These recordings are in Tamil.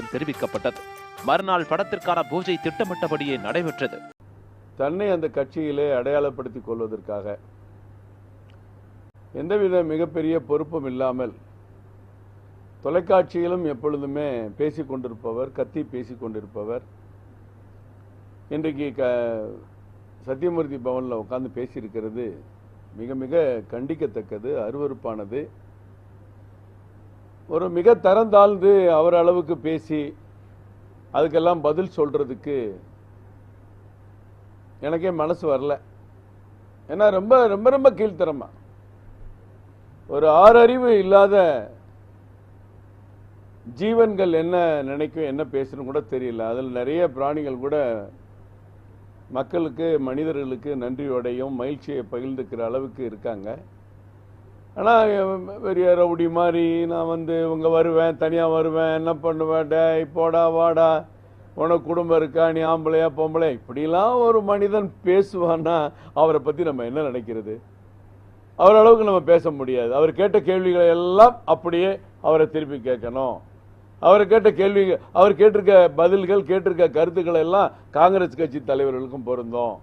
தெரிவிக்கப்பட்டது. மறுநாள் படத்திற்கான பூஜை திட்டமிட்டபடியே நடைபெற்றது. தன்னை அந்த கட்சியிலே அடையாளப்படுத்திக் கொள்வதற்காக. எந்தவித மிகப்பெரிய பொறுப்பும் இல்லாமல் தொலைக்காட்சியிலும் எப்பொழுதுமே பேசிக் கொண்டிருப்பவர் கத்தி பேசிக் கொண்டிருப்பவர். இன்றைக்கு க சத்தியமூர்த்தி பவனில் உட்கார்ந்து பேசியிருக்கிறது மிக மிக கண்டிக்கத்தக்கது அருவருப்பானது. ஒரு மிக தரந்தாழ்ந்து அவர் அளவுக்கு பேசி அதுக்கெல்லாம் பதில் சொல்றதுக்கு எனக்கே மனசு வரல. ஏன்னா ரொம்ப ரொம்ப ரொம்ப கீழ்த்தரமா. ஒரு ஆறறிவு இல்லாத ஜீவன்கள் என்ன நினைக்கும் என்ன பேசணும் கூட தெரியல. அதில் நிறைய பிராணிகள் கூட மக்களுக்கு மனிதர்களுக்கு நன்றியோடையும் மகிழ்ச்சியை பகிர்ந்துக்கிற அளவுக்கு இருக்காங்க. ஆனால் பெரிய ரவுடி மாதிரி நான் வந்து இவங்க வருவேன் தனியாக வருவேன் என்ன பண்ணுவேன்? டே போடா வாடா உனக்கு குடும்பம் இருக்கா? நீ ஆம்பளையா பொம்பளை இப்படிலாம் ஒரு மனிதன் பேசுவான்னா அவரை பற்றி நம்ம என்ன நினைக்கிறது? அவர் அளவுக்கு நம்ம பேச முடியாது. அவர் கேட்ட கேள்விகளை எல்லாம் அப்படியே அவரை திருப்பி கேட்கணும். அவர் கேட்ட கேள்வி அவர் கேட்டிருக்க பதில்கள் கேட்டிருக்க கருத்துக்கள் எல்லாம் காங்கிரஸ் கட்சி தலைவர்களுக்கும் பொருந்தும்.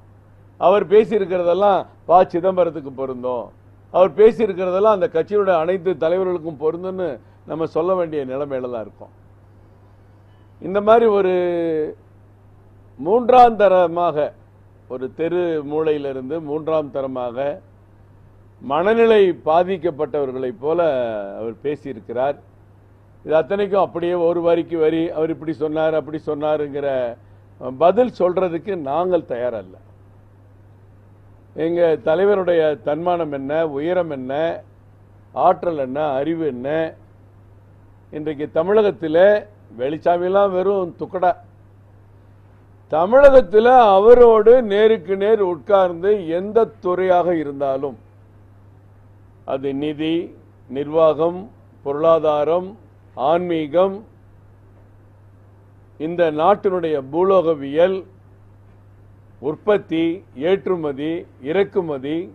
அவர் பேசியிருக்கிறதெல்லாம் ப சிதம்பரத்துக்கு பொருந்தும். அவர் பேசியிருக்கிறதெல்லாம் அந்த கட்சியோட அனைத்து தலைவர்களுக்கும் பொருந்துன்னு நம்ம சொல்ல வேண்டிய நிலைமையில தான் இருக்கோம். இந்த மாதிரி ஒரு மூன்றாம் தரமாக ஒரு தெரு மூளையிலிருந்து மூன்றாம் தரமாக மனநிலை பாதிக்கப்பட்டவர்களைப் போல அவர் பேசியிருக்கிறார். இது அத்தனைக்கும் அப்படியே ஒரு வரிக்கு வரி அவர் இப்படி சொன்னார் அப்படி சொன்னாருங்கிற பதில் சொல்றதுக்கு நாங்கள் தயாரல்ல. எங்கள் தலைவருடைய தன்மானம் என்ன உயரம் என்ன ஆற்றல் என்ன அறிவு என்ன? இன்றைக்கு தமிழகத்தில் வெளிச்சாமிலாம் வெறும் துக்கடா. தமிழகத்தில் அவரோடு நேருக்கு நேர் உட்கார்ந்து எந்த துறையாக இருந்தாலும் அது நிதி நிர்வாகம் பொருளாதாரம் ஆன்மீகம் இந்த நாட்டினுடைய பூலோகவியல் உற்பத்தி ஏற்றுமதி இறக்குமதி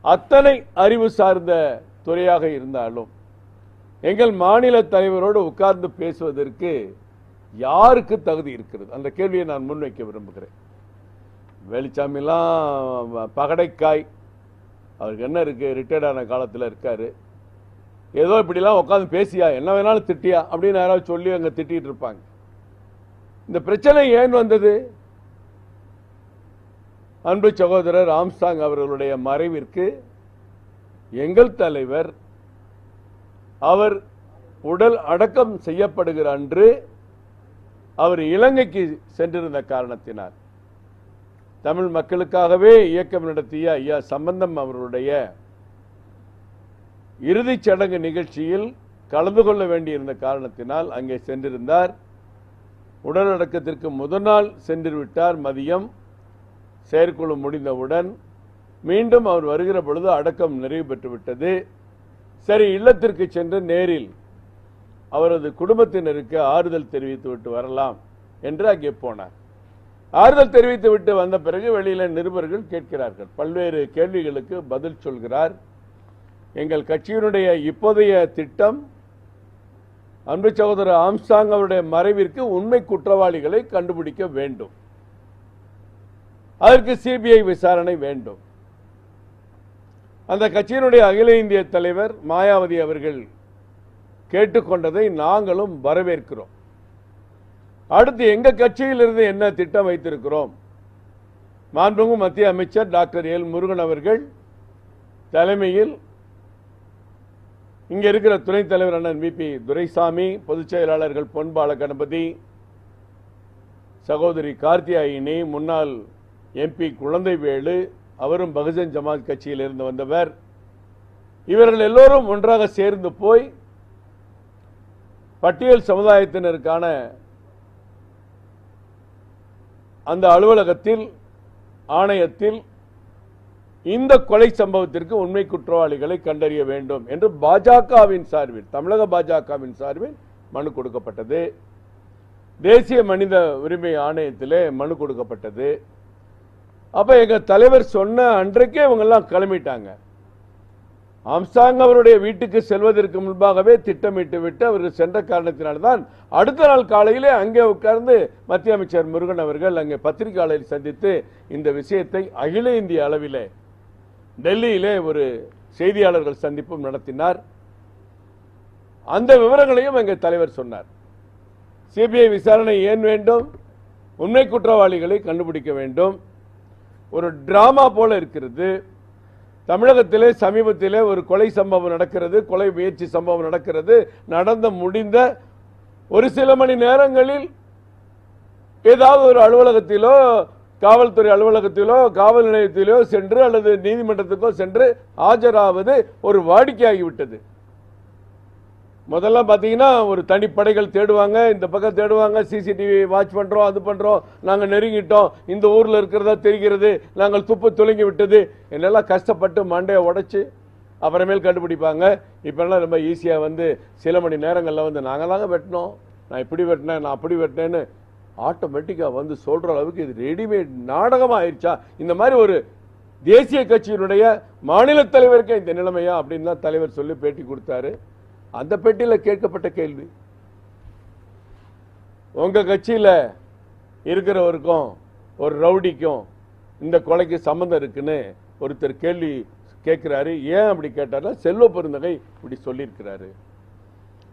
அத்தனை அறிவு சார்ந்த துறையாக இருந்தாலும் எங்கள் மாநில தலைவரோடு உட்கார்ந்து பேசுவதற்கு யாருக்கு தகுதி இருக்கிறது? அந்த கேள்வியை நான் முன்வைக்க விரும்புகிறேன். வெளிச்சாமிலாம் பகடைக்காய் அவருக்கு என்ன இருக்கு? ரிட்டையர்டான காலத்தில் இருக்காரு. ஏதோ இப்படிலாம் உட்காந்து பேசியா? என்ன வேணாலும் திட்டியா? அப்படின்னு யாராவது சொல்லி அங்கே திட்டிகிட்டு இருப்பாங்க. இந்த பிரச்சனை ஏன் வந்தது? அன்பு சகோதரர் ஆம்சாங் அவர்களுடைய மறைவிற்கு எங்கள் தலைவர் அவர் உடல் அடக்கம் செய்யப்படுகிற அன்று அவர் இலங்கைக்கு சென்றிருந்த காரணத்தினால். தமிழ் மக்களுக்காகவே இயக்கம் நடத்திய ஐயா சம்பந்தம் அவருடைய இறுதிச் சடங்கு நிகழ்ச்சியில் கலந்து கொள்ள வேண்டியிருந்த காரணத்தினால் அங்கே சென்றிருந்தார். உடலடக்கத்திற்கு முதல் நாள் சென்று விட்டார் மதியம். செயற்குழு முடிந்தவுடன் மீண்டும் அவர் வருகிற பொழுது அடக்கம் நிறைவு பெற்றுவிட்டது. சரி இல்லத்திற்கு சென்று நேரில் அவரது குடும்பத்தினருக்கு ஆறுதல் தெரிவித்து விட்டு வரலாம் என்று அங்கே போனார். ஆறுதல் தெரிவித்து விட்டு வந்த பிறகு வெளியில நிருபர்கள் கேட்கிறார்கள். பல்வேறு கேள்விகளுக்கு பதில் சொல்கிறார். எங்கள் கட்சியினுடைய இப்போதைய திட்டம் அன்பு சகோதரர் ஆம்சாங் அவருடைய மறைவிற்கு உண்மை குற்றவாளிகளை கண்டுபிடிக்க வேண்டும். அதற்கு சிபிஐ விசாரணை வேண்டும். அந்த கட்சியினுடைய அகில இந்திய தலைவர் மாயாவதி அவர்கள் கேட்டுக்கொண்டதை நாங்களும் வரவேற்கிறோம். அடுத்து எங்க கட்சியிலிருந்து என்ன திட்டம் வைத்திருக்கிறோம்? மாண்புமிகு மத்திய அமைச்சர் டாக்டர் எல் முருகன் அவர்கள் தலைமையில் இங்கே இருக்கிற துணைத் தலைவர் அண்ணன் விபி துரைசாமி பொதுச் செயலாளர்கள் பொன்பால கணபதி சகோதரி கார்த்தியாயினி முன்னாள் எம்பி குழந்தைவேலு அவரும் பகுஜன் ஜமாத் கட்சியில் இருந்து வந்தவர். இவர்கள் எல்லோரும் ஒன்றாக சேர்ந்து போய் பட்டியல் சமுதாயத்தினருக்கான அந்த அலுவலகத்தில் ஆணையத்தில் இந்த கொலை சம்பவத்திற்கு உண்மை குற்றவாளிகளை கண்டறிய வேண்டும் என்று பாஜகவின் சார்பில் தமிழக பாஜகவின் சார்பில் மனு கொடுக்கப்பட்டது. தேசிய மனித உரிமை ஆணையத்திலே மனு கொடுக்கப்பட்டது. அப்போ எங்கள் தலைவர் சொன்ன அன்றைக்கே இவங்கெல்லாம் கிளம்பிட்டாங்க. அம்சாங் அவருடைய வீட்டுக்கு செல்வதற்கு முன்பாகவே திட்டமிட்டு விட்டு அவர் சென்ற காரணத்தினால்தான் அடுத்த நாள் காலையிலே அங்கே உட்கார்ந்து மத்திய அமைச்சர் முருகன் அவர்கள் அங்கே பத்திரிகையாளரை சந்தித்து இந்த விஷயத்தை அகில இந்திய அளவிலே டெல்லியிலே ஒரு செய்தியாளர்கள் சந்திப்பும் நடத்தினார். அந்த விவரங்களையும் எங்கள் தலைவர் சொன்னார். சிபிஐ விசாரணை ஏன் வேண்டும்? உண்மை குற்றவாளிகளை கண்டுபிடிக்க வேண்டும். ஒரு டிராமா போல இருக்கிறது. தமிழகத்திலே சமீபத்திலே ஒரு கொலை சம்பவம் நடக்கிறது கொலை முயற்சி சம்பவம் நடக்கிறது. நடந்த முடிந்த ஒரு சில மணி நேரங்களில் ஏதாவது ஒரு அலுவலகத்திலோ காவல்துறை அலுவலகத்திலோ காவல் நிலையத்திலோ சென்று அல்லது நீதிமன்றத்துக்கோ சென்று ஆஜராவது ஒரு வாடிக்கையாகிவிட்டது. முதல்ல பார்த்தீங்கன்னா ஒரு தனிப்படைகள் தேடுவாங்க இந்த பக்கம் தேடுவாங்க சிசிடிவி வாட்ச் பண்ணுறோம் அது பண்ணுறோம் நாங்கள் நெருங்கிட்டோம் இந்த ஊரில் இருக்கிறதா தெரிகிறது நாங்கள் துப்பு துலங்கி விட்டது என்னெல்லாம் கஷ்டப்பட்டு மண்டையை உடச்சி அப்புறமேல் கண்டுபிடிப்பாங்க. இப்போல்லாம் ரொம்ப ஈஸியாக வந்து சில மணி நேரங்களில் வந்து நாங்கள் தாங்க வெட்டினோம். நான் இப்படி வெட்டினேன் நான் அப்படி வெட்டினேன்னு ஆட்டோமேட்டிக்காக வந்து சொல்கிற அளவுக்கு இது ரெடிமேட் நாடகமாக ஆயிடுச்சா இந்த மாதிரி ஒரு தேசிய கட்சியினுடைய மாநில தலைவருக்கு இந்த நிலைமையா? அப்படின்னு தான் தலைவர் சொல்லி பேட்டி கொடுத்தாரு. அந்த பெட்டியில் கேட்கப்பட்ட கேள்வி. உங்க கட்சியில இருக்கிறவருக்கும் ஒரு ரவுடிக்கும் இந்த கொலைக்கு சம்மந்தம் இருக்குன்னு ஒருத்தர் கேள்வி கேட்குறாரு. ஏன் அப்படி கேட்டார்னா செல்வ பெருந்தகை இப்படி சொல்லியிருக்கிறாரு.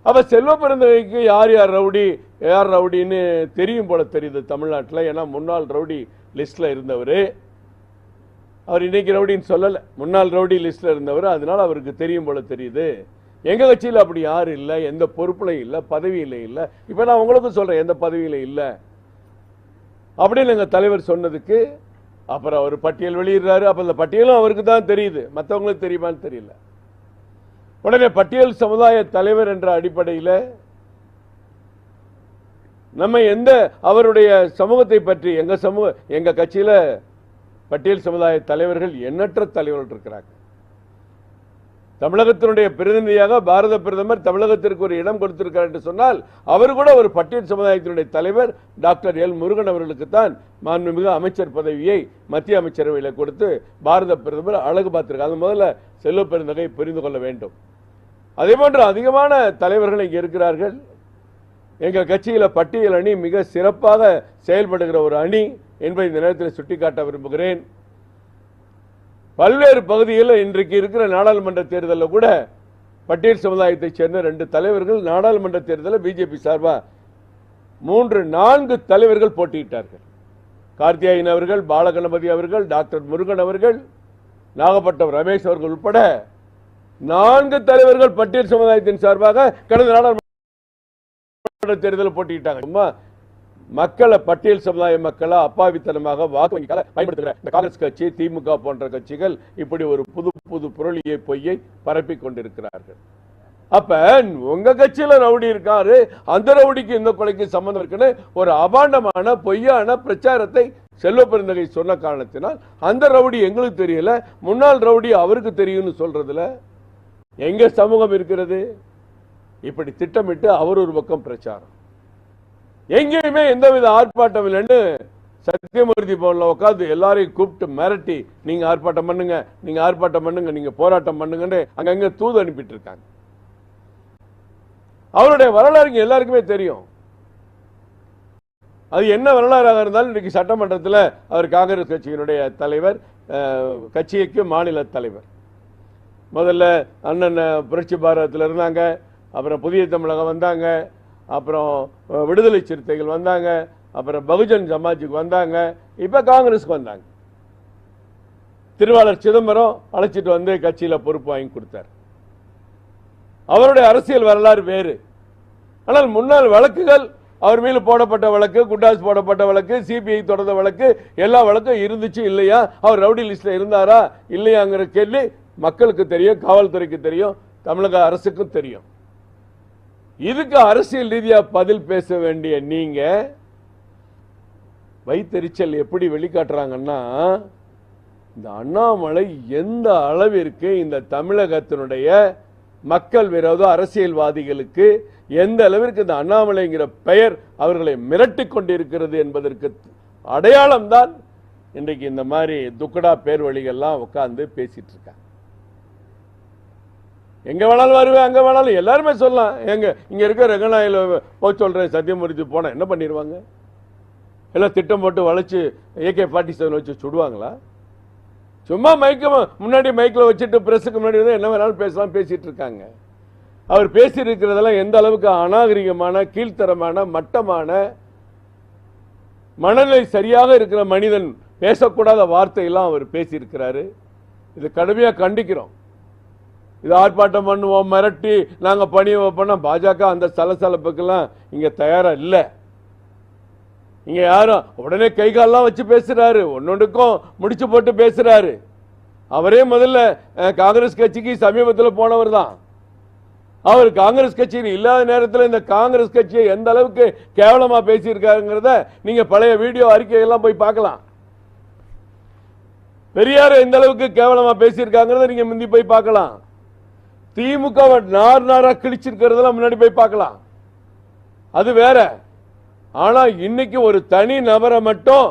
அப்ப செல்வ பெருந்தகைக்கு யார் யார் ரவுடி யார் ரவுடின்னு தெரியும் போல தெரியுது தமிழ்நாட்டில். ஏன்னா முன்னாள் ரவுடி லிஸ்ட்ல இருந்தவர். அவர் இன்னைக்கு ரவுடின்னு சொல்லலை. முன்னாள் ரவுடி லிஸ்ட்ல இருந்தவர். அதனால அவருக்கு தெரியும் போல தெரியுது. எங்க கட்சியில் அப்படி யாரும் இல்லை எந்த பொறுப்புலையும் இல்லை பதவியில் இல்லை. இப்ப நான் உங்களுக்கும் சொல்றேன் எந்த பதவியில இல்லை. அப்படின்னு எங்க தலைவர் சொன்னதுக்கு அப்புறம் அவர் பட்டியல் வெளியிடுறாரு. அப்ப அந்த பட்டியலும் அவருக்கு தான் தெரியுது. மற்றவங்களுக்கு தெரியுமான்னு தெரியல. உடனே பட்டியல் சமுதாய தலைவர் என்ற அடிப்படையில் நம்ம எந்த அவருடைய சமூகத்தை பற்றி எங்க சமூக எங்க கட்சியில பட்டியல் சமுதாய தலைவர்கள் எண்ணற்ற தலைவர்கள் இருக்கிறாங்க. தமிழகத்தினுடைய பிரதிநிதியாக பாரத பிரதமர் தமிழகத்திற்கு ஒரு இடம் கொடுத்திருக்கார் என்று சொன்னால் அவர் கூட ஒரு பட்டியல் சமுதாயத்தினுடைய தலைவர் டாக்டர் எல் முருகன் அவர்களுக்கு தான் மாண்புமிகு அமைச்சர் பதவியை மத்திய அமைச்சரவையில் கொடுத்து பாரத பிரதமர் அழகு பார்த்திருக்காங்க அது முதல்ல செல்வ பெருந்தகை புரிந்து கொள்ள வேண்டும். அதே போன்று அதிகமான தலைவர்கள் இங்கே இருக்கிறார்கள். எங்கள் கட்சியில் பட்டியல் அணி மிக சிறப்பாக செயல்படுகிற ஒரு அணி என்பதை இந்த நேரத்தில் சுட்டிக்காட்ட விரும்புகிறேன். பல்வேறு பகுதிகளில் இன்றைக்கு இருக்கிற நாடாளுமன்ற தேர்தலில் கூட பட்டியல் சமுதாயத்தைச் சேர்ந்த ரெண்டு தலைவர்கள் நாடாளுமன்ற தேர்தலில் பிஜேபி சார்பாக மூன்று நான்கு தலைவர்கள் போட்டியிட்டார்கள். கார்த்தியாயன் அவர்கள் பாலகணபதி அவர்கள் டாக்டர் முருகன் அவர்கள் நாகப்பட்டினம் ரமேஷ் அவர்கள் உட்பட நான்கு தலைவர்கள் பட்டியல் சமுதாயத்தின் சார்பாக கடந்த நாடாளுமன்ற தேர்தலில் போட்டியிட்டாங்க. சும்மா மக்களை பட்டியல் சமுதாய மக்களை அப்பாவித்தனமாக வாக்கு வங்கிக்காக பயன்படுத்துகிற இந்த காங்கிரஸ் கட்சி திமுக போன்ற கட்சிகள் இப்படி ஒரு புது புது புரளியை பொய்யை பரப்பி கொண்டிருக்கிறார்கள். அப்ப உங்க கட்சியில ரவுடி இருக்காரு அந்த ரவுடிக்கு இந்த கொலைக்கு சம்பந்தம் இருக்குன்னு ஒரு அபாண்டமான பொய்யான பிரச்சாரத்தை செல்வ பெருந்தகை சொன்ன காரணத்தினால் அந்த ரவுடி எங்களுக்கு தெரியல முன்னாள் ரவுடி அவருக்கு தெரியும்னு சொல்றதுல எங்க சமூகம் இருக்கிறது? இப்படி திட்டமிட்டு அவர் ஒரு பக்கம் பிரச்சாரம். எங்கேயுமே எந்தவித ஆர்ப்பாட்டம் இல்லைன்னு சத்தியமூர்த்தி பவன்ல உட்காந்து எல்லாரையும் கூப்பிட்டு மிரட்டி நீங்க ஆர்ப்பாட்டம் பண்ணுங்க நீங்க ஆர்ப்பாட்டம் பண்ணுங்க நீங்க போராட்டம் பண்ணுங்கன்னு அங்கங்க தூது அனுப்பிட்டு இருக்காங்க அவருடைய வரலாறு எல்லாருக்குமே தெரியும். அது என்ன வரலாறாக இருந்தாலும் இன்னைக்கு சட்டமன்றத்தில் அவர் காங்கிரஸ் கட்சியினுடைய தலைவர் அஹ், கட்சிக்கு மாநில தலைவர். முதல்ல அண்ணன் புரட்சி பாரதத்தில் இருந்தாங்க அப்புறம் புதிய தமிழகம் வந்தாங்க அப்புறம் விடுதலை சிறுத்தைகள் வந்தாங்க. அப்புறம் பகுஜன் சமாஜுக்கு வந்தாங்க. இப்போ காங்கிரஸுக்கு வந்தாங்க. திருவாளர் சிதம்பரம் அழைச்சிட்டு வந்து கட்சியில் பொறுப்பு வாங்கி கொடுத்தார். அவருடைய அரசியல் வரலாறு வேறு. ஆனால் முன்னாள் வழக்குகள் அவர் மீது போடப்பட்ட வழக்கு குண்டாஸ் போடப்பட்ட வழக்கு சிபிஐ தொடர்ந்த வழக்கு எல்லா வழக்கும் இருந்துச்சு இல்லையா? அவர் ரவுடி லிஸ்ட்ல இருந்தாரா? இல்லையாங்கிற கேள்வி மக்களுக்கு தெரியும் காவல்துறைக்கு தெரியும் தமிழக அரசுக்கும் தெரியும். இதுக்கு அரசியல் ரீதியாக பதில் பேச வேண்டிய நீங்க வைத்தறிச்சல் எப்படி வெளிக்காட்டுறாங்கன்னா இந்த அண்ணாமலை எந்த அளவிற்கு இந்த தமிழகத்தினுடைய மக்கள் விரோத அரசியல்வாதிகளுக்கு எந்த அளவிற்கு இந்த அண்ணாமலைங்கிற பெயர் அவர்களை மிரட்டி கொண்டிருக்கிறது என்பதற்கு அடையாளம் தான் இன்றைக்கு இந்த மாதிரி துக்கடா பேர் வழிகள்லாம் உட்காந்து பேசிட்டு இருக்காங்க. எங்கே வேணாலும் வருவேன் அங்கே வேணாலும். எல்லாருமே சொல்லலாம். எங்க இங்கே இருக்க ரெங்கநாயில் போய் சொல்கிறேன் சத்தியமூர்த்தி போனால் என்ன பண்ணிடுவாங்க எல்லாம் திட்டம் போட்டு வளைச்சு ஏகே ஃபார்ட்டி செவன் வச்சு சுடுவாங்களா? சும்மா மைக்க முன்னாடி மைக்கில் வச்சுட்டு ப்ரெஸ்ஸுக்கு முன்னாடி வந்து என்ன வேணாலும் பேசலாம் பேசிகிட்டு இருக்காங்க. அவர் பேசியிருக்கிறதெல்லாம் எந்த அளவுக்கு அநாகரிகமான கீழ்த்தரமான மட்டமான மனநிலை சரியாக இருக்கிற மனிதன் பேசக்கூடாத வார்த்தையெல்லாம் அவர் பேசியிருக்கிறாரு. இது கடுமையாக கண்டிக்கிறோம். இது ஆர்ப்பாட்டம் பண்ணுவோம் மிரட்டி நாங்கள் பணி வைப்போம்னா பாஜக அந்த சலசலப்புக்கெல்லாம் இங்கே தயாராக இல்லை. இங்கே யாரும் உடனே கை காலெலாம் வச்சு பேசுகிறாரு ஒன்னொன்றுக்கும் முடிச்சு போட்டு பேசுகிறாரு அவரே முதல்ல காங்கிரஸ் கட்சிக்கு சமீபத்தில் போனவர் தான். அவர் காங்கிரஸ் கட்சியில் இல்லாத நேரத்தில் இந்த காங்கிரஸ் கட்சியை எந்த அளவுக்கு கேவலமாக பேசியிருக்காருங்கிறத நீங்கள் பழைய வீடியோ அறிக்கையெல்லாம் போய் பார்க்கலாம். பெரியார் எந்த அளவுக்கு கேவலமாக பேசியிருக்காங்கிறத நீங்கள் முந்தி போய் பார்க்கலாம். திமுக நார் நாரா கிழிச்சிருக்கிறதெல்லாம் முன்னாடி போய் பார்க்கலாம். அது வேற. ஆனா இன்னைக்கு ஒரு தனி நபரை மட்டும்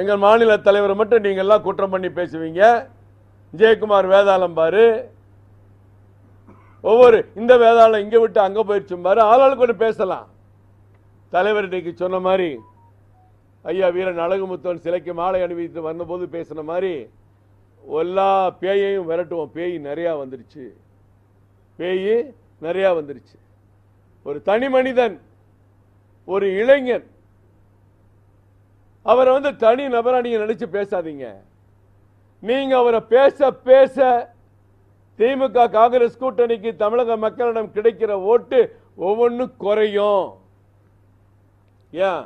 எங்கள் மாநில தலைவரை மட்டும் நீங்க எல்லாம் குற்றம் பண்ணி பேசுவீங்க. ஜெயக்குமார் வேதாளம் பாரு. ஒவ்வொரு இந்த வேதாளம் இங்க விட்டு அங்க போயிடுச்சும் பாரு. ஆளாளுக்கு ஒன்று பேசலாம். தலைவர் இன்னைக்கு சொன்ன மாதிரி ஐயா வீரன் அழகுமுத்தன் சிலைக்கு மாலை அணிவித்து வந்தபோது பேசின மாதிரி எல்லா பேயையும் விரட்டுவோம். பேய் நிறையா வந்துருச்சு. பேய் நிறையா வந்துருச்சு. ஒரு தனி மனிதன் ஒரு இளைஞன் அவரை வந்து தனி நபராக நீங்கள் நினச்சி பேசாதீங்க. நீங்கள் அவரை பேச பேச திமுக காங்கிரஸ் கூட்டணிக்கு தமிழக மக்களிடம் கிடைக்கிற ஓட்டு ஒவ்வொன்றும் குறையும். ஏன்?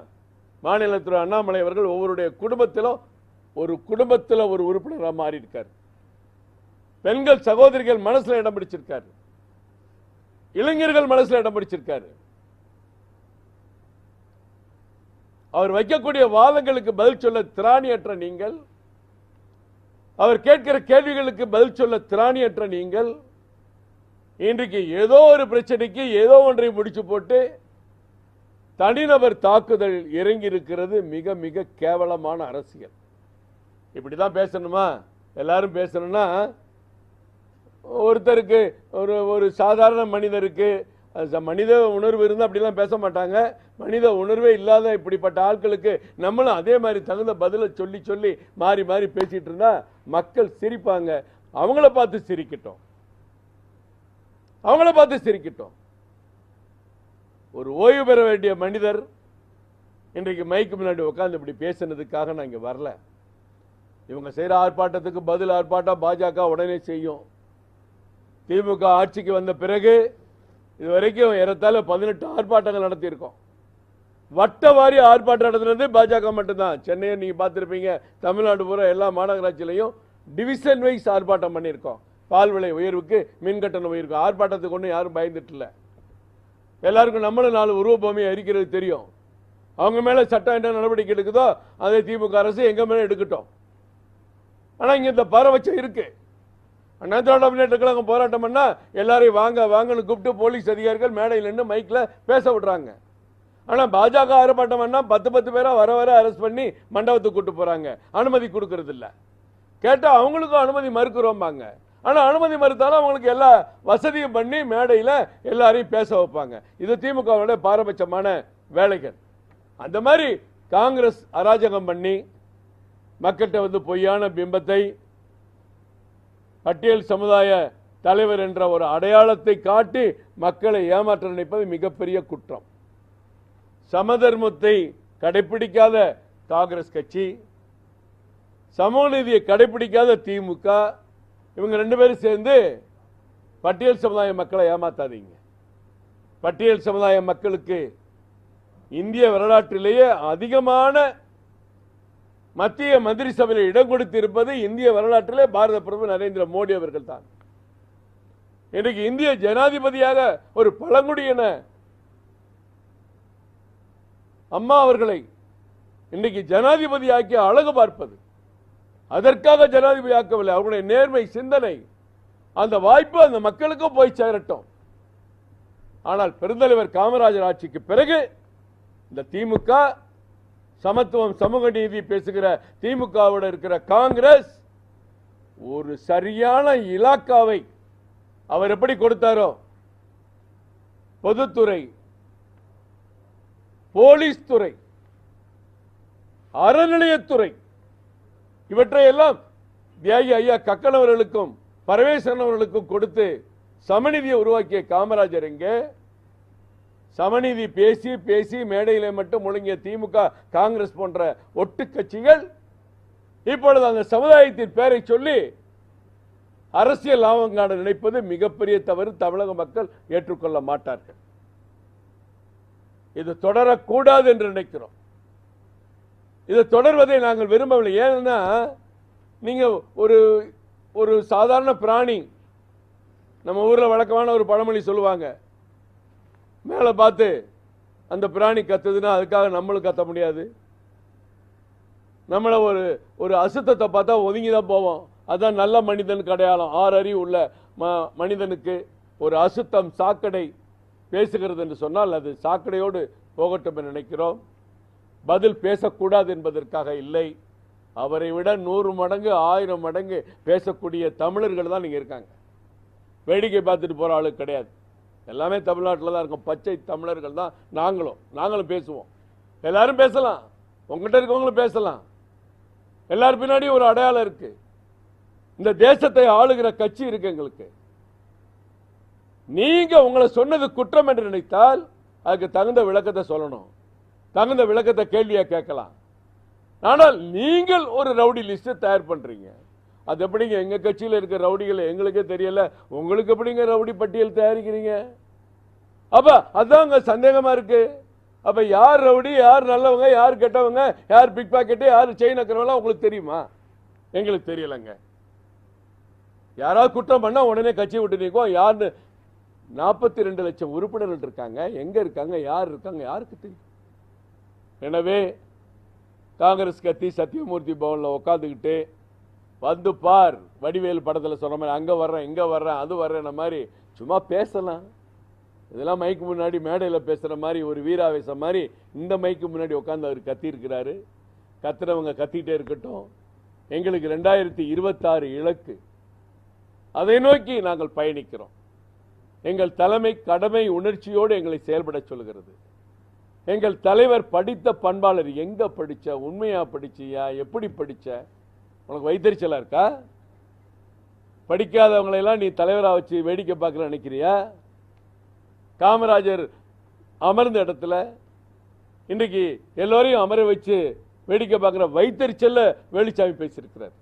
மாநிலத்துறை அண்ணாமலை அவர்கள் ஒவ்வொருடைய குடும்பத்திலும் ஒரு குடும்பத்தில் ஒரு உறுப்பினராக மாறி இருக்கார் பெண்கள் சகோதரிகள் மனசில் இடம் பிடிச்சிருக்காரு. இளைஞர்கள் மனசுல இடம் பிடிச்சிருக்காரு. அவர் வைக்கக்கூடிய வாதங்களுக்கு பதில் சொல்ல திராணியற்ற நீங்கள் அவர் கேட்கிற கேள்விகளுக்கு பதில் சொல்ல திராணியற்ற நீங்கள் இன்றைக்கு ஏதோ ஒரு பிரச்சனைக்கு ஏதோ ஒன்றை முடிச்சு போட்டு தனிநபர் தாக்குதல் இறங்கி இருக்கிறது மிக மிக கேவலமான அரசியல். இப்படிதான் பேசணுமா? எல்லாரும் பேசணும்னா ஒருத்தருக்கு ஒரு ஒரு சாதாரண மனிதருக்கு ச- மனித உணர்வு இருந்தால் அப்படிலாம் பேச மாட்டாங்க. மனித உணர்வே இல்லாத இப்படிப்பட்ட ஆட்களுக்கு நம்மளும் அதே மாதிரி தகுந்த பதிலை சொல்லி சொல்லி மாறி மாறி பேசிட்டு இருந்தா மக்கள் சிரிப்பாங்க. அவங்கள பார்த்து சிரிக்கட்டும். அவங்கள பார்த்து சிரிக்கட்டும். ஒரு ஓய்வு பெற வேண்டிய மனிதர் இன்றைக்கு மைக்கு முன்னாடி உட்காந்து இப்படி பேசினதுக்காக நான் இங்கே வரல. இவங்க செய்கிற ஆர்ப்பாட்டத்துக்கு பதில் ஆர்ப்பாட்டம் பாஜக உடனே செய்யும். திமுக ஆட்சிக்கு வந்த பிறகு இது வரைக்கும் ஏறத்தாழ பதினெட்டு ஆர்ப்பாட்டங்கள் நடத்தியிருக்கோம். வட்ட வாரி ஆர்ப்பாட்டம் நடத்துனது பாஜக மட்டும்தான். சென்னையை நீங்கள் பார்த்துருப்பீங்க தமிழ்நாடு பூரா எல்லா மாநகராட்சியிலையும் டிவிஷன் வைஸ் ஆர்ப்பாட்டம் பண்ணியிருக்கோம். பால் விலை உயர்வுக்கு மின் கட்டணம் உயர்வுக்கு ஆர்ப்பாட்டத்துக்கு ஒன்றும் யாரும் பயந்துட்டு இல்லை எல்லாருக்கும் நம்மளும் நாலு உருவபூமியை அறிக்கிறது தெரியும். அவங்க மேலே சட்டம் என்ன நடவடிக்கை எடுக்குதோ அதை திமுக அரசு எங்கள் மேலே எடுக்கட்டும். ஆனால் இங்கே இந்த பரவச்சம் இருக்குது அண்ணா திராவிட முன்னேற்ற கழகம் போராட்டம் பண்ணால் எல்லாரையும் வாங்க வாங்கன்னு கூப்பிட்டு போலீஸ் அதிகாரிகள் மேடையில் நின்று மைக்கில் பேச விடுறாங்க. ஆனால் பாஜக ஆர்ப்பாட்டம் பண்ணால் பத்து பத்து பேராக வர வர அரெஸ்ட் பண்ணி மண்டபத்துக்கு கூட்டு போகிறாங்க அனுமதி கொடுக்கறது இல்லை. கேட்டால் அவங்களுக்கும் அனுமதி மறுக்கிறோம்பாங்க. ஆனால் அனுமதி மறுத்தாலும் அவங்களுக்கு எல்லா வசதியும் பண்ணி மேடையில் எல்லாரையும் பேச வைப்பாங்க. இது திமுகவோட பாரபட்சமான வேலைகள். அந்த மாதிரி காங்கிரஸ் அராஜகம் பண்ணி மக்கள்கிட்ட வந்து பொய்யான பிம்பத்தை பட்டியல் சமுதாய தலைவர் என்ற ஒரு அடையாளத்தை காட்டி மக்களை ஏமாற்ற நினைப்பது மிகப்பெரிய குற்றம். சமதர்மத்தை கடைபிடிக்காத காங்கிரஸ் கட்சி சமூக நீதியை கடைபிடிக்காத திமுக இவங்க ரெண்டு பேரும் சேர்ந்து பட்டியல் சமுதாய மக்களை ஏமாத்தாதீங்க. பட்டியல் சமுதாய மக்களுக்கு இந்திய வரலாற்றிலேயே அதிகமான மத்திய மந்திரி சபையில் இடம் கொடுத்திருப்பது இந்திய வரலாற்றிலே பாரத பிரதமர் நரேந்திர மோடி அவர்கள் தான் இன்றைக்கு இந்திய ஜனாதிபதியாக ஒரு பழங்குடியின அம்மா அவர்களை இன்னைக்கு ஜனாதிபதி ஆக்கி அழகு பார்ப்பது. அதற்காக ஜனாதிபதி ஆக்கவில்லை. அவர்களுடைய நேர்மை சிந்தனை அந்த வாய்ப்பு அந்த மக்களுக்கும் போய் சேரட்டும். ஆனால் பெருந்தலைவர் காமராஜர் ஆட்சிக்கு பிறகு இந்த திமுக சமத்துவம் சமூக நீதி பேசுகிற திமுகவோட இருக்கிற காங்கிரஸ் ஒரு சரியான இலாக்காவை அவர் எப்படி கொடுத்தாரோ பொதுத்துறை போலீஸ் துறை அறநிலையத்துறை இவற்றை எல்லாம் தியாகி ஐயா கக்கனவர்களுக்கும் பரவேசன் அவர்களுக்கும் கொடுத்து சமநிதியை உருவாக்கிய காமராஜர் எங்கே? சமநீதி பேசி பேசி மேடையில மட்டும் முழங்கிய திமுக காங்கிரஸ் போன்ற ஒட்டு கட்சிகள் இப்பொழுது அந்த சமுதாயத்தின் பெயரை சொல்லி அரசியல் லாபம் காண நினைப்பது மிகப்பெரிய தவறு தமிழக மக்கள் ஏற்றுக்கொள்ள மாட்டார்கள். இது தொடரக்கூடாது என்று நினைக்கிறோம். இது தொடர்வதை நாங்கள் விரும்பவில்லை. ஏன்னா நீங்க ஒரு ஒரு சாதாரண பிராணி நம்ம ஊர்ல வழக்கமான ஒரு பழமொழி சொல்லுவாங்க மேலே பார்த்து அந்த பிராணி கத்துதுன்னா அதுக்காக நம்மளும் கத்த முடியாது. நம்மளை ஒரு ஒரு அசுத்தத்தை பார்த்தா ஒதுங்கி தான் போவோம். அதுதான் நல்ல மனிதனுக்கு அடையாளம் ஆறு அறி உள்ள ம- மனிதனுக்கு ஒரு அசுத்தம் சாக்கடை பேசுகிறது என்று சொன்னால் அது சாக்கடையோடு போகட்டும் என்று நினைக்கிறோம். பதில் பேசக்கூடாது என்பதற்காக இல்லை. அவரை விட நூறு மடங்கு ஆயிரம் மடங்கு பேசக்கூடிய தமிழர்கள் தான் நீங்கள் இருக்காங்க. வேடிக்கை பார்த்துட்டு போகிற ஆளு கிடையாது. எல்லாமே தமிழ்நாட்டில் தான் இருக்கும். பச்சை தமிழர்கள் தான் நாங்களும். நாங்களும் பேசுவோம். எல்லாரும் பேசலாம். உங்ககிட்ட இருக்கவங்களும் பேசலாம். எல்லார் பின்னாடியும் ஒரு அடையாளம் இருக்கு. இந்த தேசத்தை ஆளுகிற கட்சி இருக்கு எங்களுக்கு. நீங்க உங்களை சொன்னது குற்றம் என்று நினைத்தால் அதுக்கு தகுந்த விளக்கத்தை சொல்லணும். தகுந்த விளக்கத்தை கேள்வியா கேட்கலாம். ஆனால் நீங்கள் ஒரு ரவுடி லிஸ்ட் தயார் பண்றீங்க. அது எப்படிங்க? எங்க கட்சியில இருக்க ரவுடிகள் எங்களுக்கே தெரியல. உங்களுக்கு எப்படிங்க ரவுடி பட்டியல் தயாரிக்கிறீங்க? அப்ப அதாங்க சந்தேகமா இருக்கு. அப்ப யார் ரவுடி யார் நல்லவங்க யார் கெட்டவங்க யார் பிக் பாக்கெட்டு யார் செயின் அக்கிறவங்க உங்களுக்கு தெரியுமா? எங்களுக்கு தெரியலங்க. யாராவது குற்றம் பண்ணா உடனே கட்சியை விட்டு நிற்கும் யாருன்னு நாற்பத்தி ரெண்டு லட்சம் உறுப்பினர்கள் இருக்காங்க. எங்க இருக்காங்க? யார் இருக்காங்க? யாருக்கு தெரியும்? எனவே காங்கிரஸ் கட்சி சத்தியமூர்த்தி பவனில் உட்காந்துக்கிட்டு வந்து பார் வடிவேல் படத்தில் சொன்ன மாதிரி அங்கே வர்றேன் இங்கே வர்றேன் அது வர்றேன் மாதிரி சும்மா பேசலாம். இதெல்லாம் மைக்கு முன்னாடி மேடையில் பேசுகிற மாதிரி ஒரு வீராவேசம் மாதிரி இந்த மைக்கு முன்னாடி உட்காந்து அவர் கத்தியிருக்கிறாரு. கத்துறவங்க கத்திட்டே இருக்கட்டும். எங்களுக்கு ரெண்டாயிரத்தி இருபத்தாறு இலக்கு. அதை நோக்கி நாங்கள் பயணிக்கிறோம். எங்கள் தலைமை கடமை உணர்ச்சியோடு எங்களை செயல்பட சொல்கிறது. எங்கள் தலைவர் படித்த பண்பாளர் எங்கே படித்த உண்மையாக படிச்சியா எப்படி படித்த உனக்கு வைத்தறிச்சலாக இருக்கா? படிக்காதவங்களையெல்லாம் நீ தலைவராக வச்சு வேடிக்கை பார்க்கல நினைக்கிறியா? காமராஜர் அமர்ந்த இடத்துல இன்றைக்கு எல்லோரையும் அமர வச்சு வேடிக்கை பார்க்குற வைத்தறிச்சல்ல வேலுச்சாமி பேசியிருக்கிறார்.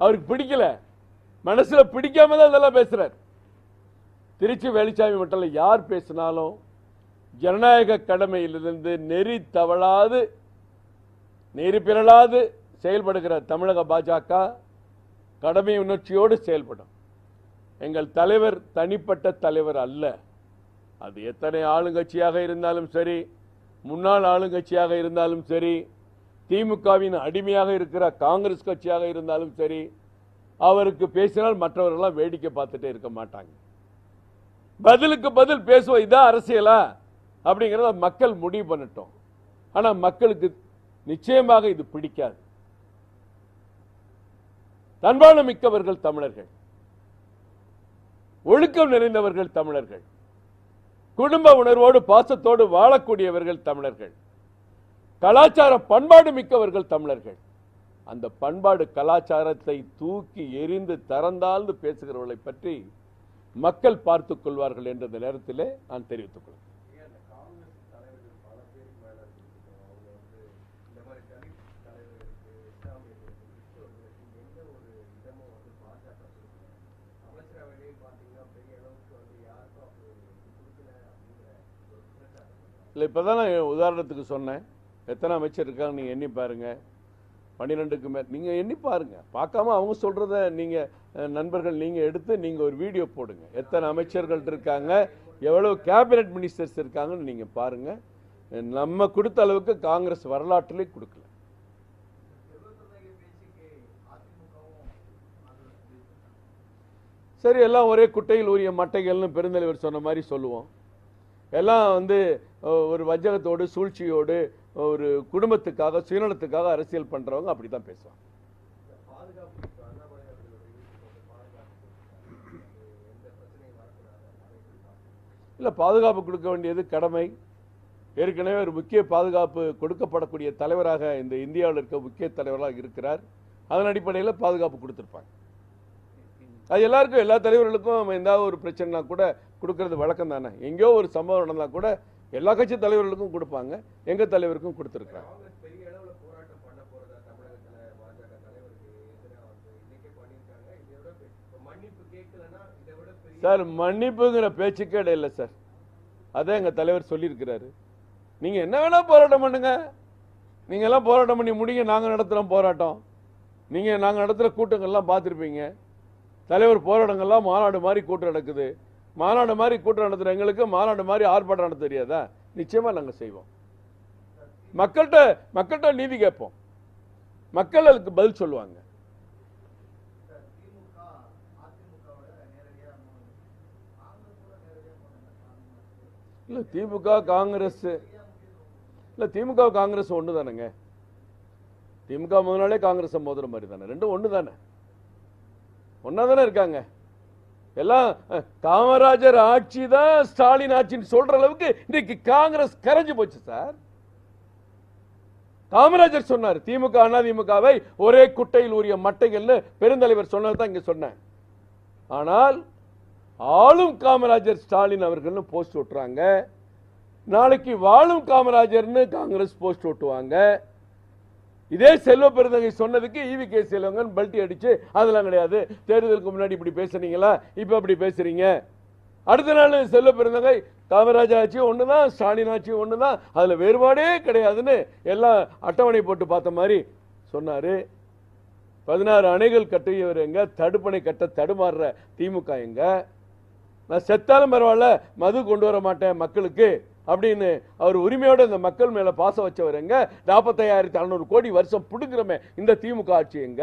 அவருக்கு பிடிக்கல. மனசில் பிடிக்காம தான் இதெல்லாம் பேசுகிறார் திருச்சி வேலுச்சாமி மட்டும் இல்லை யார் பேசினாலும் ஜனநாயக கடமையிலிருந்து நெறி தவழாது நெறி பிறழாது செயல்படுகிற தமிழக பாஜக கடமை உணர்ச்சியோடு செயல்படும். எங்கள் தலைவர் தனிப்பட்ட தலைவர் அல்ல. அது எத்தனை ஆளுங்கட்சியாக இருந்தாலும் சரி முன்னாள் ஆளுங்கட்சியாக இருந்தாலும் சரி திமுகவின் அடிமையாக இருக்கிற காங்கிரஸ் கட்சியாக இருந்தாலும் சரி அவருக்கு பேசினால் மற்றவர்கள்லாம் வேடிக்கை பார்த்துட்டே இருக்க மாட்டாங்க. பதிலுக்கு பதில் பேசுவோம் இதான் அரசியலா? அப்படிங்கிறத மக்கள் முடிவு பண்ணட்டும். ஆனால் மக்களுக்கு நிச்சயமாக இது பிடிக்காது. தன்பானம் மிக்கவர்கள் தமிழர்கள். ஒழுக்கம் நிறைந்தவர்கள் தமிழர்கள். குடும்ப உணர்வோடு பாசத்தோடு வாழக்கூடியவர்கள் தமிழர்கள். கலாச்சார பண்பாடு மிக்கவர்கள் தமிழர்கள். அந்த பண்பாடு கலாச்சாரத்தை தூக்கி எரிந்து தரந்தாழ்ந்து பேசுகிறவர்களை பற்றி மக்கள் பார்த்துக் கொள்வார்கள் என்ற நேரத்திலே நான் தெரிவித்துக் கொள்கிறேன். இல்லை இப்போ தான் நான் உதாரணத்துக்கு சொன்னேன். எத்தனை அமைச்சர் இருக்காங்க நீங்கள் எண்ணி பாருங்கள் பன்னிரெண்டுக்கு மேல். நீங்கள் எண்ணி பாருங்கள் பார்க்காம அவங்க சொல்கிறத நீங்கள் நண்பர்கள் நீங்கள் எடுத்து நீங்கள் ஒரு வீடியோ போடுங்க. எத்தனை அமைச்சர்கள் இருக்காங்க எவ்வளோ கேபினட் மினிஸ்டர்ஸ் இருக்காங்கன்னு நீங்கள் பாருங்கள் நம்ம கொடுத்த அளவுக்கு காங்கிரஸ் வரலாற்றிலே கொடுக்கல. சரி எல்லாம் ஒரே குட்டையில் உரிய மட்டைகள்னு பெருந்தலைவர் சொன்ன மாதிரி சொல்லுவோம். எல்லாம் வந்து ஒரு வஞ்சகத்தோடு சூழ்ச்சியோடு ஒரு குடும்பத்துக்காக சுயநலத்துக்காக அரசியல் பண்ணுறவங்க அப்படி தான் பேசுவாங்க. இல்லை பாதுகாப்பு கொடுக்க வேண்டியது கடமை. ஏற்கனவே ஒரு முக்கிய பாதுகாப்பு கொடுக்கப்படக்கூடிய தலைவராக இந்த இந்தியாவில் இருக்க முக்கிய தலைவராக இருக்கிறார். அதன் அடிப்படையில் பாதுகாப்பு கொடுத்துருப்பாங்க. அது எல்லாருக்கும் எல்லா தலைவர்களுக்கும் எந்தாவது ஒரு பிரச்சனைனா கூட கொடுக்கறது வழக்கம் தானே. எங்கேயோ ஒரு சம்பவம் நடந்தால் கூட எல்லா கட்சி தலைவர்களுக்கும் கொடுப்பாங்க. எங்கள் தலைவருக்கும் பெரிய சார் மன்னிப்புங்கிற பேச்சுக்கே இல்லை சார். அதான் எங்கள் தலைவர் சொல்லியிருக்கிறாரு. நீங்கள் என்ன வேணால் போராட்டம் பண்ணுங்க. நீங்கள் எல்லாம் போராட்டம் பண்ணி முடிங்க. நாங்கள் நடத்துகிறோம் போராட்டம். நீங்கள் நாங்கள் நடத்துகிற கூட்டங்கள்லாம் பார்த்துருப்பீங்க. தலைவர் போராட்டங்கள்லாம் மாநாடு மாதிரி கூட்டம் நடக்குது. மாநாடு மாதிரி கூட்டம் நடத்துகிற எங்களுக்கு மாநாடு மாதிரி ஆர்ப்பாட்டம் நடத்த தெரியாதா? நிச்சயமாக நாங்கள் செய்வோம். மக்கள்கிட்ட மக்கள்கிட்ட நீதி கேட்போம். மக்கள் அதுக்கு பதில் சொல்லுவாங்க. இல்லை திமுக காங்கிரஸ். இல்லை திமுக காங்கிரஸ் ஒன்று தானேங்க திமுக முதனாலே காங்கிரஸ் மோதுற மாதிரி தானே. ரெண்டும் ஒன்று தானே ஒன்றா தானே இருக்காங்க? எல்லாம் காமராஜர் ஆட்சி தான் ஸ்டாலின் ஆட்சின்னு சொல்ற அளவுக்கு இன்னைக்கு காங்கிரஸ் கரைஞ்சு போச்சு சார். காமராஜர் சொன்னார் திமுக அதிமுகவை ஒரே குட்டையில் ஊறிய மட்டைகள்னு பெருந்தலைவர் சொன்னது தான் இங்க சொன்னேன். ஆனால் ஆளும் காமராஜர் ஸ்டாலின் அவர்கள்னு போஸ்ட் ஓட்டுறாங்க நாளைக்கு வாழும் காமராஜர்னு காங்கிரஸ் போஸ்ட் ஓட்டுவாங்க இதே செல்வ பெருந்தகை சொன்னதுக்கு ஈவி கே செல்வங்கன் பல்ட்டி அடிச்சு அதெல்லாம் கிடையாது. தேர்தலுக்கு முன்னாடி இப்படி பேசுனீங்களா? இப்ப அப்படி பேசுறீங்க. அடுத்த நாள் செல்வ பெருந்தகை காமராஜ் ஆட்சியும் ஒன்று தான் ஸ்டாலின் ஒன்று தான் அதில் வேறுபாடே கிடையாதுன்னு எல்லாம் அட்டவணை போட்டு பார்த்த மாதிரி சொன்னார். பதினாறு அணைகள் கட்டியவர் எங்க? தடுப்பணை கட்ட தடுமாறுற திமுக எங்க? நான் செத்தாலும் பரவாயில்ல மது கொண்டு வர மாட்டேன் மக்களுக்கு. அப்படின்னு அவர் உரிமையோட இந்த மக்கள் மேல பாசம் வச்சவர் எங்க? நாற்பத்தையாயிரத்தி அறுநூறு கோடி வருஷம் பிடுங்குறமே இந்த திமுக ஆட்சி எங்க?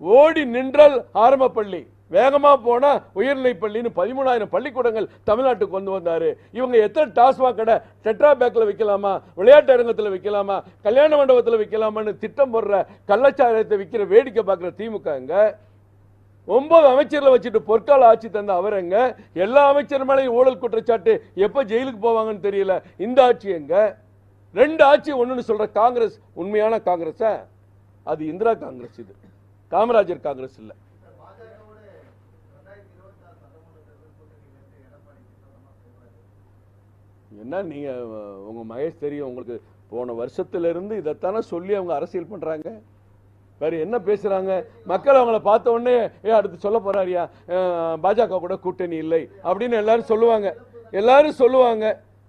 ஓடி நின்றல் ஆரம்ப பள்ளி வேகமா போனா உயர்நிலை பள்ளின்னு பதிமூணாயிரம் பள்ளிக்கூடங்கள் தமிழ்நாட்டுக்கு கொண்டு வந்தாரு. இவங்க எத்தனை டாஸ்மாக் கடை டெட்ரா பேக்ல வைக்கலாமா விளையாட்டு அரங்கத்தில் வைக்கலாமா கல்யாண மண்டபத்தில் வைக்கலாமான்னு திட்டம் போடுற கள்ளச்சாரத்தை விற்கிற வேடிக்கை பார்க்குற திமுக எங்க? ஒன்பது அமைச்சர்களை வச்சுட்டு பொற்கால ஆட்சி தந்த அவரங்க எல்லா அமைச்சர் மேலேயும் ஊழல் குற்றச்சாட்டு எப்ப ஜெயிலுக்கு போவாங்கன்னு தெரியல. இந்த ஆட்சி எங்க? ரெண்டு ஆட்சி ஒன்றுன்னு சொல்ற காங்கிரஸ் உண்மையான காங்கிரஸா? அது இந்திரா காங்கிரஸ் இது. காமராஜர் காங்கிரஸ் இல்ல. என்ன நீங்க உங்கள் உங்க மகேஷ் தெரியும் உங்களுக்கு போன வருஷத்துல இருந்து இதைத்தானே சொல்லி அவங்க அரசியல் பண்றாங்க? வேறு என்ன பேசுகிறாங்க மக்கள் அவங்கள பார்த்த உடனே ஏ அடுத்து சொல்ல போகிறாரியா பாஜக கூட கூட்டணி இல்லை. அப்படின்னு எல்லாரும் சொல்லுவாங்க. எல்லாரும் சொல்லுவாங்க.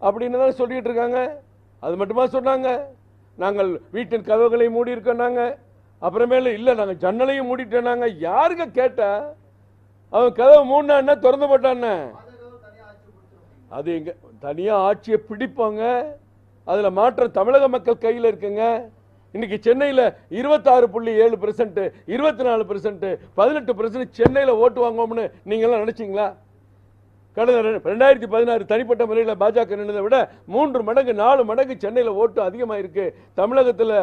அப்படின்னு தான் சொல்லிட்டு இருக்காங்க. அது மட்டுமா சொன்னாங்க? நாங்கள் வீட்டின் கதவுகளை மூடி இருக்கோன்னாங்க அப்புறமேல இல்லை நாங்கள் ஜன்னலையும் மூடிட்டோன்னாங்க யாருங்க கேட்டா? அவன் கதவை மூடினா என்ன திறந்து போட்டான் அது எங்க தனியாக ஆட்சியை பிடிப்பாங்க. அதில் மாற்றம் தமிழக மக்கள் கையில் இருக்குங்க. இன்னைக்கு சென்னையில் இருபத்தாறு புள்ளி ஏழு பெர்சன்ட் இருபத்தி நாலு பெர்சன்ட் பதினெட்டு பெர்சன்ட் சென்னையில் ஓட்டு வாங்குவோம்னு நீங்கள்லாம் நினைச்சிங்களா? கடந்த ரெண்டாயிரத்தி பதினாறு தனிப்பட்ட முறையில் பாஜக நின்றதை விட மூன்று மடங்கு நாலு மடங்கு சென்னையில் ஓட்டு அதிகமாக இருக்கு தமிழகத்தில்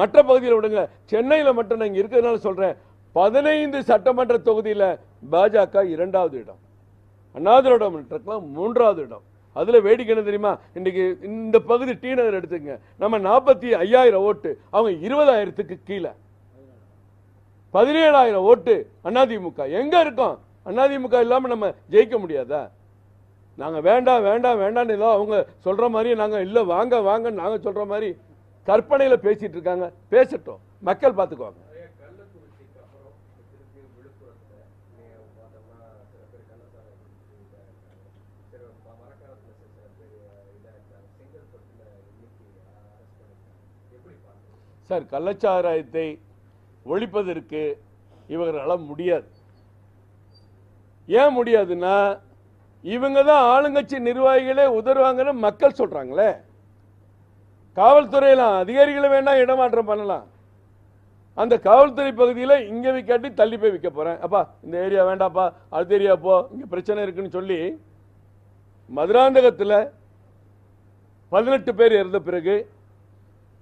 மற்ற பகுதியில் விடுங்க சென்னையில் மட்டும் நான் இங்கே இருக்கிறதுனால சொல்கிறேன் பதினைந்து சட்டமன்ற தொகுதியில் பாஜக இரண்டாவது இடம். அண்ணாதிரோட முன்னேற்றத்துல மூன்றாவது இடம். அதில் வேடிக்கை என்ன தெரியுமா? இன்றைக்கி இந்த பகுதி டி நகர் எடுத்துங்க நம்ம நாற்பத்தி ஐயாயிரம் ஓட்டு அவங்க இருபதாயிரத்துக்கு கீழே. பதினேழாயிரம் ஓட்டு அதிமுக எங்கே இருக்கோம்? அதிமுக இல்லாமல் நம்ம ஜெயிக்க முடியாதா? நாங்கள் வேண்டாம் வேண்டாம் வேண்டாம்னு ஏதோ அவங்க சொல்கிற மாதிரி நாங்கள் இல்லை வாங்க வாங்க நாங்கள் சொல்கிற மாதிரி கற்பனையில் பேசிகிட்டு இருக்காங்க. பேசட்டும். மக்கள் பார்த்துக்குவாங்க நிறைய கள்ளக்குறிச்சிக்கு அப்புறம் இப்ப திருப்பி விழுப்புரத்துல நீங்க பார்த்தோம்னா சில பேர் கள்ளச்சாலை இதா இருக்காங்க சில ம- மரக்காணத்துல சில சில பேர் இதா இருக்காங்க செங்கல்பட்டுல இன்னைக்கு அரெஸ்ட் பண்ணிருக்காங்க எப்படி பாக்குறீங்க சார் கள்ளச்சாராயத்தை ஒழிப்பதற்கு இவர்களால் முடியாது. ஏன் முடியாதுன்னா இவங்க தான் ஆளுங்கட்சி நிர்வாகிகளே உதருவாங்கன்னு மக்கள் சொல்றாங்களே. காவல்துறையெல்லாம் அதிகாரிகளை வேணா இடமாற்றம் பண்ணலாம். அந்த காவல்துறை பகுதியில் இங்கே விற்காட்டி தள்ளி போய் விற்க போகிறேன் அப்பா இந்த ஏரியா வேண்டாப்பா அடுத்த ஏரியா போ இங்கே பிரச்சனை இருக்குன்னு சொல்லி மதுராந்தகத்தில் பதினெட்டு பேர் இறந்த பிறகு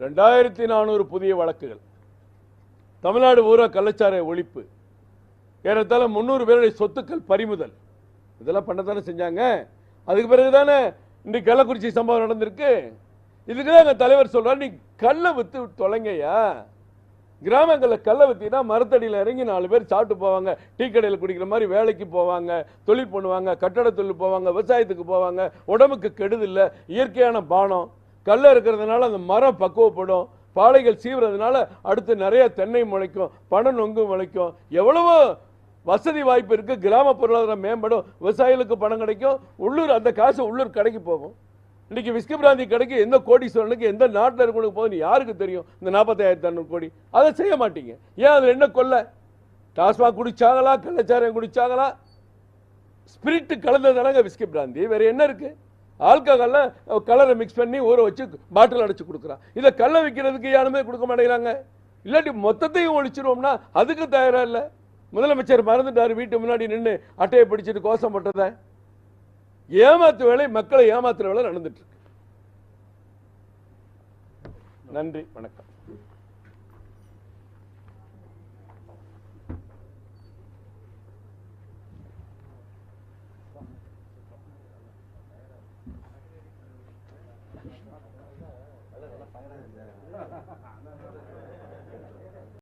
ரெண்டாயிரத்தி நானூறு புதிய வழக்குகள். தமிழ்நாடு பூரா கள்ளச்சார ஒழிப்பு. ஏறத்தாழ முந்நூறு பேருடைய சொத்துக்கள் பறிமுதல். இதெல்லாம் பண்ணத்தானே செஞ்சாங்க? அதுக்கு பிறகு தானே இன்னைக்கு கள்ளக்குறிச்சி சம்பவம் நடந்திருக்கு. இதுக்கு தான் எங்கள் தலைவர் சொல்கிறார் நீ கல்லை வித்து தொலைங்கய்யா. கிராமங்களில் கல்லை வித்தின்னா மரத்தடியில் இறங்கி நாலு பேர் சாப்பிட்டு போவாங்க. டீ கடையில் குடிக்கிற மாதிரி வேலைக்கு போவாங்க. தொழில் பண்ணுவாங்க. கட்டட தொழில் போவாங்க. விவசாயத்துக்கு போவாங்க. உடம்புக்கு கெடுதில்லை. இயற்கையான பானம். கல்ல இருக்கிறதுனால அந்த மரம் பக்குவப்படும் பாலைகள் சீவுறதுனால அடுத்து நிறைய தென்னை முளைக்கும் பணம் நொங்கு முளைக்கும். எவ்வளவோ வசதி வாய்ப்பு இருக்கு. கிராம பொருளாதாரம் மேம்படும். விவசாயிகளுக்கு பணம் கிடைக்கும். உள்ளூர் அந்த காசு உள்ளூர் கடைக்கு போகும். இன்னைக்கு விஸ்கிபிராந்தி கடைக்கு எந்த கோடீஸ்வரனுக்கு எந்த நாட்டில் இருக்கவனுக்கு போகுதுன்னு யாருக்கு தெரியும்? இந்த நாற்பத்தாயிரத்தி ஐநூறு கோடி. அதை செய்ய மாட்டீங்க. ஏன் அதில் என்ன கொல்ல டாஸ்மாக் குடிச்சாங்களா? கள்ளச்சாரம் குடிச்சாங்களா? ஸ்பிரிட் கலந்ததானங்க விஸ்கி பிராந்தி. வேற என்ன இருக்குது ஆல்கஹாலில் கலரை மிக்ஸ் பண்ணி ஊற வச்சு பாட்டில் அடைச்சி கொடுக்குறான். இதை கல்லை விற்கிறதுக்கு யாருமே கொடுக்க மாட்டேங்கிறாங்க. இல்லாட்டி மொத்தத்தையும் ஒழிச்சிருவோம்னா அதுக்கு தயாராக இல்லை. முதலமைச்சர் மறந்துட்டார் வீட்டு முன்னாடி நின்று அட்டையை பிடிச்சிட்டு கோஷம் போட்டதை. ஏமாத்து வேலை மக்களை ஏமாத்துற வேலை நடந்துட்டு இருக்கு. நன்றி வணக்கம்.